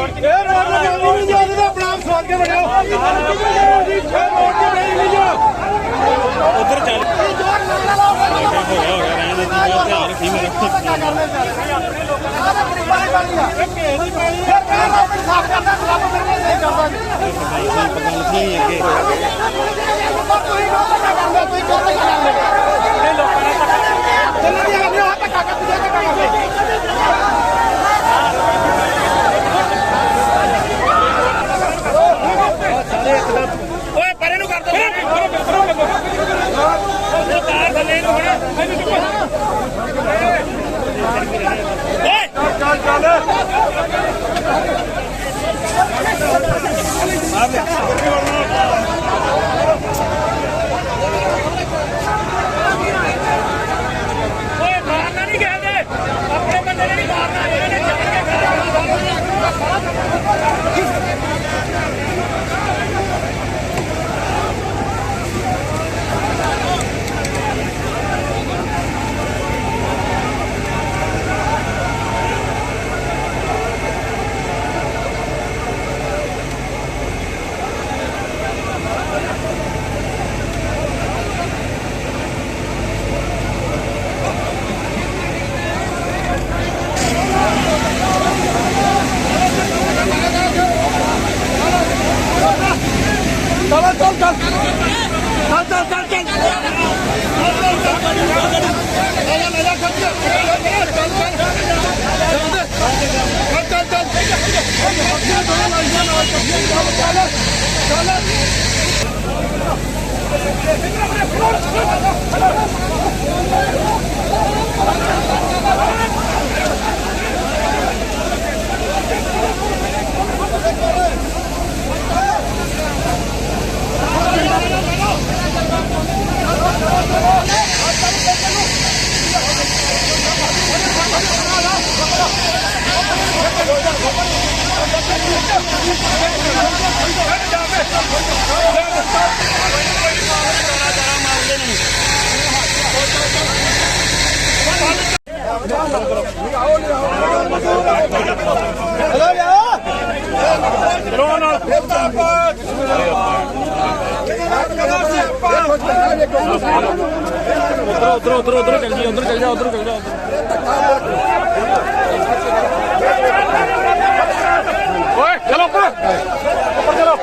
ਇਹ ਰੋਡ ਤੇ ਜਾਣੀ ਨਹੀਂ ਜਾਂਦੀ ਤਾਂ ਆਪਣਾ ਆਪ ਸਵਾਲ ਕੇ ਬਣਾਓ ਉਧਰ ਚੱਲ ਇਹ ਪਤਾ ਨਹੀਂ ਅੱਗੇ Hable. Tamam tamam tamam. Tamam tamam tamam tamam. Thank you. ਉਧਰ ਉਧਰ ਉਧਰ ਚੱਲ ਜੀ ਉਧਰ ਚੱਲ ਜਾ ਉਧਰ ਚੱਲ ਜਾ ਚਲੋ ਉੱਪਰ ਉੱਪਰ ਚਲੋ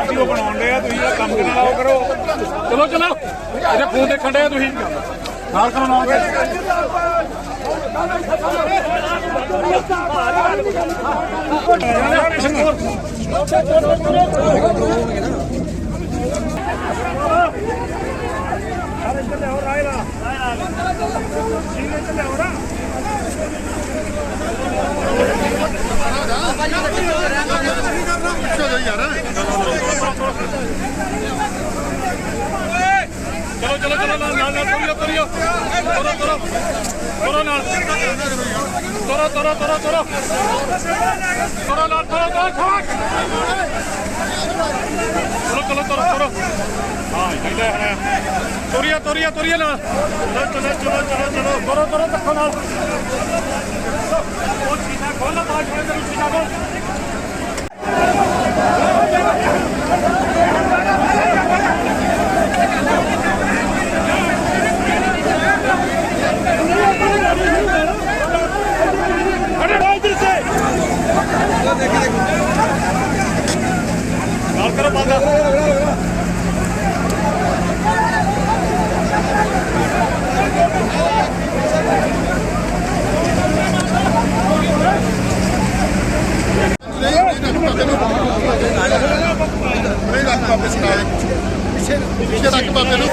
ਵੀਡੀਓ ਬਣਾਉਣ ਦੇ ਆ ਤੁਸੀਂ ਇਹ ਕੰਮ ਕਿਨਾਂ ਲਾਓ ਕਰੋ ਚਲੋ। ਚਲੋ ਇਹਦੇ ਫੋਨ ਦੇਖਣ ਦੇ ਆ ਤੁਸੀਂ। ਨਾਲ ਕਰੋ ਨਾਲ ਚਲੋ ਚਲੋ ਚਲੋ ਨਾਲ ਨਾਲ ਨਾਲ ਤੁਰਿਓ ਤੋਰੋ। ਤੁਰੋ ਨਾਲ। ਤੁਰੋ ਤੁਰੋ ਤੁਰੋ ਤੁਰੋ। ਤੁਰੋ ਨਾਲ, ਤੁਰੋ ਤੁਰੋ ਖਵਾਕ ਚਲੋ ਤੋਰੋ, ਤੁਰੋ ਤੁਰੋ ਹਾਂ, ਇੱਥੇ ਹੈ। ਤੁਰਿਓ ਤੁਰਿਓ ਤੁਰਿਓ ਨਾਲ। ਚਲੋ ਚਲੋ ਚਲੋ ਚਲੋ ਚਲੋ ਤੁਰੋ ਤੁਰੋ ਤੱਕੋ ਨਾਲ। ਉਹ ਚੀਜ਼ਾਂ ਖੋਲੋ ਬਾਅਦ ਵਿੱਚ ਚੀਜ਼ਾਂ ਖੋਲ ਨਹੀਂ ਰੱਖ ਬਾਬੇ ਸੁਣਾਏ ਪਿੱਛੇ ਪਿੱਛੇ ਰੱਖ ਬਾਬੇ ਨੂੰ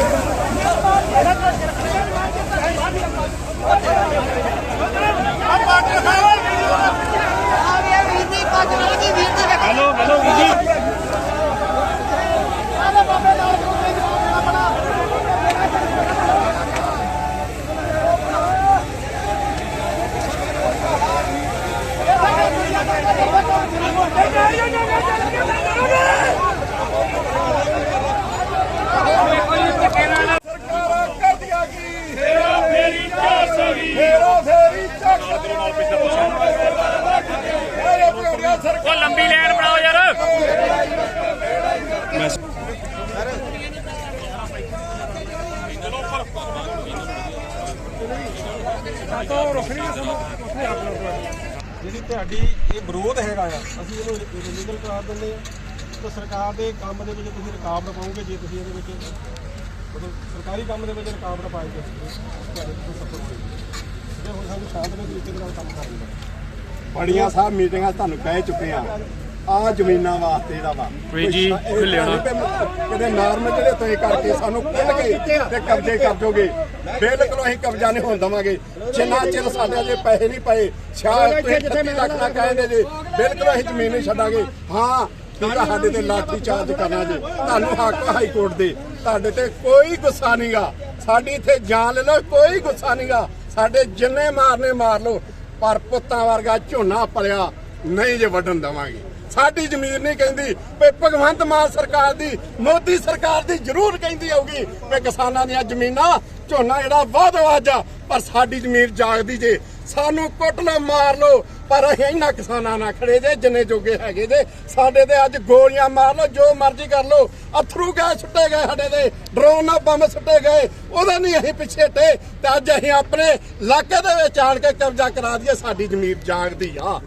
ਉਹ ਲੰਬੀ ਲਾਈਨ ਬਣਾਓ ਯਾਰ ਤਾਂ ਰੁਕ ਨਹੀਂ ਸਾਨੂੰ ਉੱਥੇ ਆਪਣਾ ਜਿਹੜੀ ਤੁਹਾਡੀ ਇਹ ਵਿਰੋਧ ਹੈਗਾ ਆ, ਅਸੀਂ ਇਹਨੂੰ ਇਲੀਗਲ ਕਰਾਰ ਦਿੰਦੇ ਆ। ਤਾਂ ਸਰਕਾਰ ਦੇ ਕੰਮ ਦੇ ਵਿੱਚ ਤੁਸੀਂ ਰੁਕਾਵਟ ਪਾਓਗੇ ਜੇ ਤੁਸੀਂ ਇਹਦੇ ਵਿੱਚ ਮਤਲਬ ਸਰਕਾਰੀ ਕੰਮ ਦੇ ਵਿੱਚ ਰੁਕਾਵਟ ਪਾਏਗੇ ਤੁਹਾਡੇ ਕੋਲ ਸਫਲ ਹੋਏਗੀ। ਜੇ ਹੁਣ ਸਾਨੂੰ ਸ਼ਾਂਤਮਈ ਤਰੀਕੇ ਦੇ ਨਾਲ ਕੰਮ ਕਰਨ ਬੜੀਆਂ ਸਾਹਿਬ ਮੀਟਿੰਗਾਂ ਤੁਹਾਨੂੰ ਕਹਿ ਚੁੱਕੇ ਆ ਆ ਜ਼ਮੀਨਾਂ ਵਾਸਤੇ ਜਿਹੜਾ ਵਾ। ਕੋਈ ਜੀ, ਇਹ ਕਿਤੇ ਨਾਰਮਲ ਜਿਹੜੇ ਤੈਅ ਕਰਕੇ ਸਾਨੂੰ ਕੱਢ ਕੇ ਤੇ ਕਬਜ਼ੇ ਕਰ ਦੋਗੇ ਬਿਲਕੁਲ ਅਸੀਂ ਕਬਜ਼ਾ ਨਹੀਂ ਹੋਣ ਦਵਾਂਗੇ। ਜਿੰਨਾ ਚਿਰ ਸਾਡੇ ਜੇ ਪੈਸੇ ਨਹੀਂ ਪਏ ਸ਼ਾਇਦ ਤੁਸੀਂ 30 ਲੱਖ ਨਾ ਕਹਿੰਦੇ ਜੇ। ਬਿਲਕੁਲ ਅਸੀਂ ਜ਼ਮੀਨ ਨਹੀਂ ਛੱਡਾਂਗੇ। ਹਾਂ ਆ ਸਾਡੇ ਤੇ ਲਾਠੀ ਚਾਰਜ ਕਰਨਾ ਜੇ। ਤੁਹਾਨੂੰ ਹੱਕ ਹਾਈ ਕੋਰਟ ਦੇ। ਤੁਹਾਡੇ ਤੇ ਕੋਈ ਗੁੱਸਾ ਨਹੀਂਗਾ ਸਾਡੀ ਇੱਥੇ ਜਾਨ ਲੈ ਲਓ ਕੋਈ ਗੁੱਸਾ ਨਹੀਂਗਾ ਸਾਡੇ ਜਿੰਨੇ ਮਾਰਨੇ ਮਾਰ ਲਓ ਪਰ ਪੁੱਤਾਂ ਵਰਗਾ ਝੋਨਾ ਪਲਿਆ ਨਹੀਂ ਜੇ ਵੱਢਣ ਦਵਾਂਗੇ। ਸਾਡੀ ਜ਼ਮੀਰ ਨਹੀਂ ਕਹਿੰਦੀ। ਵੀ ਭਗਵੰਤ ਮਾਨ ਸਰਕਾਰ ਦੀ, ਮੋਦੀ ਸਰਕਾਰ ਦੀ ਜ਼ਰੂਰ ਕਹਿੰਦੀ ਆਊਗੀ ਵੀ ਕਿਸਾਨਾਂ ਦੀਆਂ ਜ਼ਮੀਨਾਂ, ਝੋਨਾ ਜਿਹੜਾ ਵਾਧ ਵਾਜਾ ਪਰ ਸਾਡੀ ਜ਼ਮੀਰ ਜਾਗਦੀ ਜੇ। ਸਾਨੂੰ ਕੁੱਟ ਲਓ ਮਾਰ ਲਓ, ਪਰ ਅਸੀਂ ਇਹਨਾਂ ਕਿਸਾਨਾਂ ਨਾਲ ਖੜੇ ਜੇ, ਜਿੰਨੇ ਜੋਗੇ ਹੈਗੇ ਜੇ। ਸਾਡੇ ਤੇ ਅੱਜ ਗੋਲੀਆਂ ਮਾਰ ਲਓ, ਜੋ ਮਰਜ਼ੀ ਕਰ ਲੋ ਅਥਰੂ ਗੈਸ ਸੁੱਟੇ ਗਏ ਸਾਡੇ ਤੇ, ਡਰੋਨ ਨਾਲ ਬੰਬ ਸੁੱਟੇ ਗਏ। ਉਹਦਾ ਨਹੀਂ ਅਸੀਂ ਪਿੱਛੇ ਤੇ ਤੇ ਅੱਜ ਅਸੀਂ ਆਪਣੇ ਇਲਾਕੇ ਦੇ ਵਿੱਚ ਆਣ ਕੇ ਕਬਜ਼ਾ ਕਰਾ ਦਈਏ, ਸਾਡੀ ਜ਼ਮੀਰ ਜਾਗਦੀ ਆ।